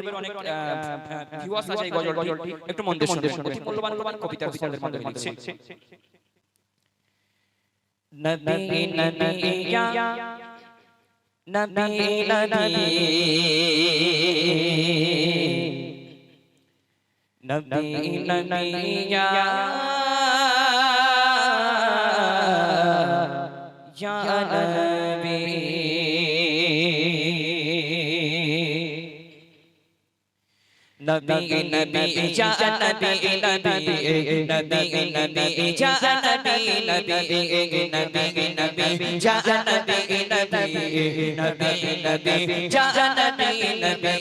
ইউটিউবের অনেক ভিউয়ার্স আছে এই গজলটি একটু মন দিয়ে শুনবে অতি মূল্যবান মূল্যবান কবিতা মাধ্যমে নবী নবী ইয়া নবী নবী নবী নবী ইয়া ইয়া নবী নবী নবী ইয়া নবী নবী নবী নবী ইয়া নবী নবী নবী নবী ইয়া নবী নবী নবী নবী ইয়া নবী নবী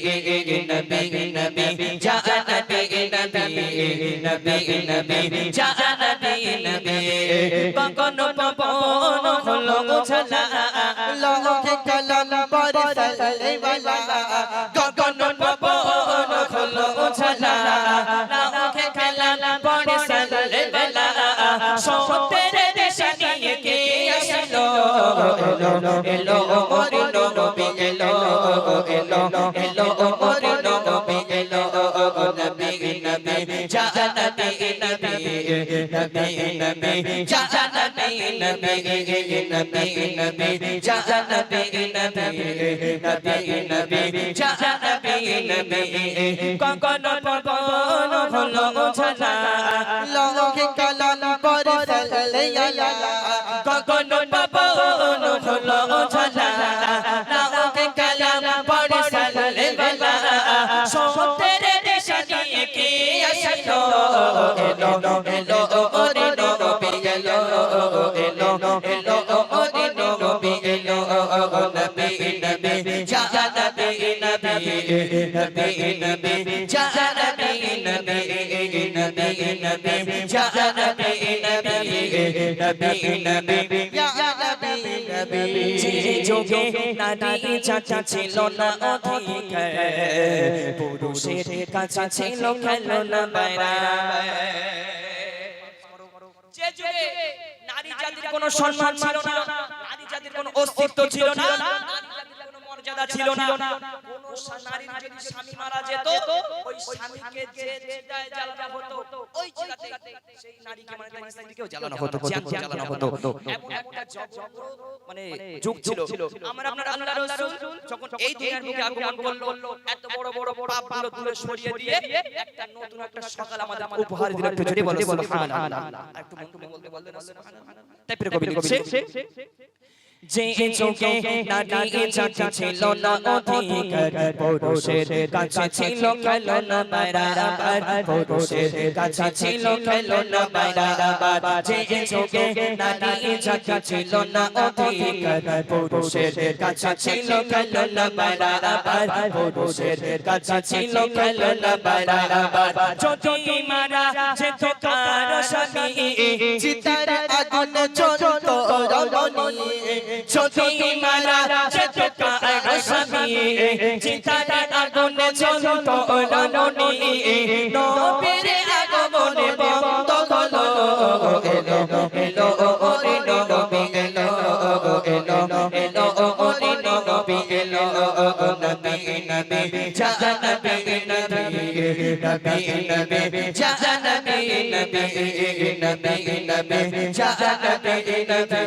নবী নবী ইয়া নবী নবী নবী নবী ইয়া নবী নবী কখন পবন হলো ছলা লহে কলম বরসালে वाला গগন পবন হলো ছলা লাখে খেলা পড়ে সালে বেলা। সত্যের দেশে নিয়ে কে আসলো? এলো এলো, ওরে নবী, এলো এলো এলো, ওরে নবী, এলো নবী নবী যা নবী নবী নবী যা নবী নবী নবী যা নবী নবী নবী নবী যা নবী নবী কখন পবন হলো ছলা লহে কলম বরসালে वाला কখন পবন হলো ছলা লাউকে কালাম পড়ে সালে বেলা সত্যের দেশে কে আসলো এলো এলো ওরে নবী এলো এলো এলো ও দিন নবী এলো ও নবী নবী যা নবী নবী নবী নবী যা নবী নবী নবী নবী যা নবী নবী নবী নবী যা নবী নবী যোগে নারী চাচা ছিল না অধিক পুরুষের কাছে ছিল খেলনা বাইরা কোনো সম্মান ছিল না। নারী জাতির কোনো অস্তিত্ব ছিল না। নারী জাতির কোনো মর্যাদা ছিল না। কোন নারীর যদি স্বামী মারা যেত ওই স্বামীকে যে চিতায় জ্বালানো হতো ওই চিতাতে সেই নারীকে মানে তার স্ত্রীকেও জ্বালানো হতো জ্বালানো হতো। এমন একটা জঘন্য মানে যুগ ছিল। আমরা আপনার আল্লাহ রাসূল যখন এই দুনিয়ার বুকে আগমন করল এত বড় বড় পাপগুলো দূরে সরিয়ে দিয়ে একটা নতুন একটা সকাল আমাদের উপহার দিল একটু জোরে বলো সুবহানাল্লাহ। একটু মন বলতে বলতে সুবহানাল্লাহ তাই প্রিয় কবি লিখছে যে চোখে নারী ছিল না অধিকার পুরুষের কাছে ছিল খেলনা বাইরাবার পুরুষের কাছে ছিল খেলনা বাইরাবার যে চোখে নারী চাচা ছিল না অধিকার পুরুষের কাছে ছিল খেলনা বাইরাবার পুরুষের কাছে ছিল খেলনা বাইরাবার যদি মারা যেত কার স্বামী চিতার আগুন জ্বলত রমণী যদি মারা যেত স্বামী চিতার আগুনে জ্বলত রমণী নবীর আগমনে বন্ধ হলো এলো এলো এলো এলো এলো এলো নবী নবী যা নবী নবী নবী নবী যা নবী নবী নবী নবী যা নবী নবী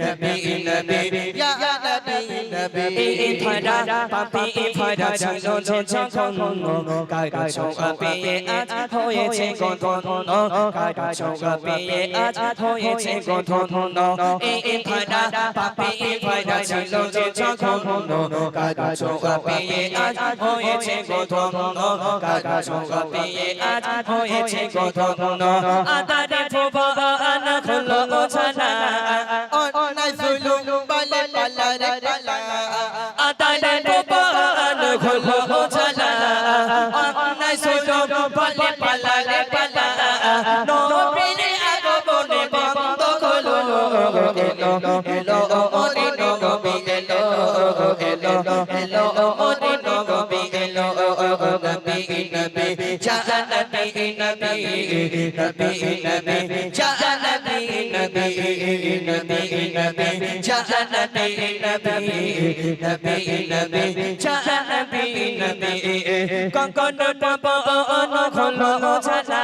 নবী নবী ইয়া নবী এই ধরা পাপি ভরা ছিল যে যখন কারা ছোঁয়া পেয়ে আজ হয়েছে গধন কারা ছোঁয়া পেয়ে আজ হয়েছে গধন এই ধরা পাপি ভরা ছিল যে যখন কারা ছোঁয়া পেয়ে আজ হয়েছে গধন কারা ছোঁয়া পেয়ে আজ হয়েছে গধন আদারে ভুবন হলো ছানা পালা রে পালা আদালে ভুবন হলো ছানা অন্যায় সুযোগ বলে পালালে পালা নবীর আগমনে বন্ধ হলো এলো এলো ওরে নবী এলো এলো এলো ওরে নবী এলো নবী নবী যা নবী নবী নবী নবী নবী নবী নবী নবী যা নবী নবী নবী নবী যা নবী নবী কখন পবন হলো ঝালা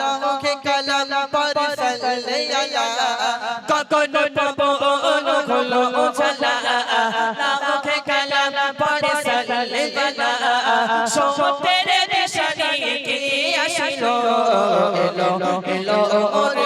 লৌহে কালাম পর আলা কখন পবন হলো ঝালা নামকে কালাম পড়ে সাল্লে বালা সত্যের দিশারি কে আসিলো এলো এলো ওরে নবী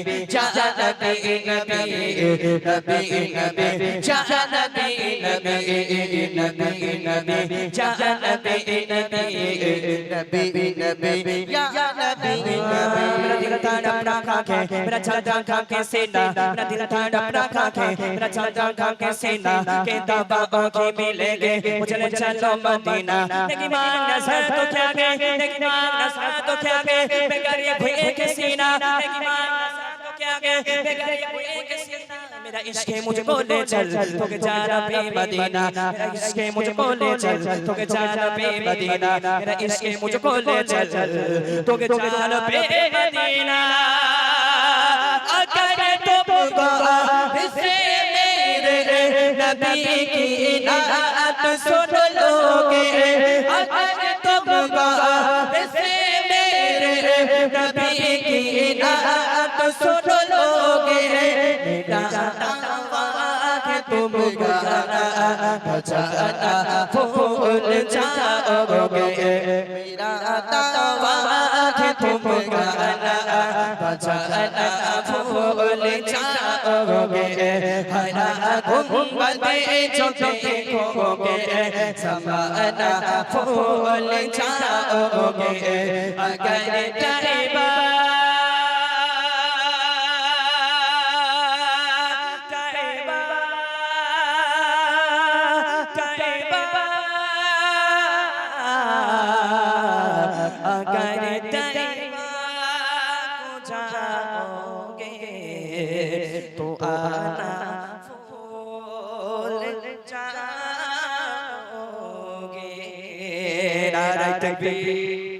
नबी नबी नबी नबी जहाँ नबी नबी नबी नबी जहाँ नबी नबी नबी नबी या नबी नबी मेरा दिल धड़क रखा है मेरा धड़क रखा है सेना मेरा दिल धड़क रखा है मेरा धड़क रखा है सेना के दबा आंखें मिलेंगे मुझे चलो मदीना लेकिन मान नजर तो क्या है लेकिन मान नजर तो क्या है बेगर ये भूखे सीना लेकिन मान नजर तो क्या गए बेगर ये भूए के सीना मेरा इश्क मुझको ले चल तो के जाना पे मदीना मेरा इश्क मुझको ले चल तो के जाना पे मदीना मेरा इश्क मुझको ले चल तो के जाना पे मदीना अगर तुम से मेरे नबी की नात सुन लोगे अगर तुम से मेरे नबी की नात सुन लोगे मेरा दावा है तुम गाना बजाना भूल जाओगे मेरा दावा है तुम गाना बजाना भूल जाओगे हरा गुंबदे जो देखोगे समाना भूल जाओगे अगर डरेबा जाओगे तो आना फूल जाओगे नारायण तकबीर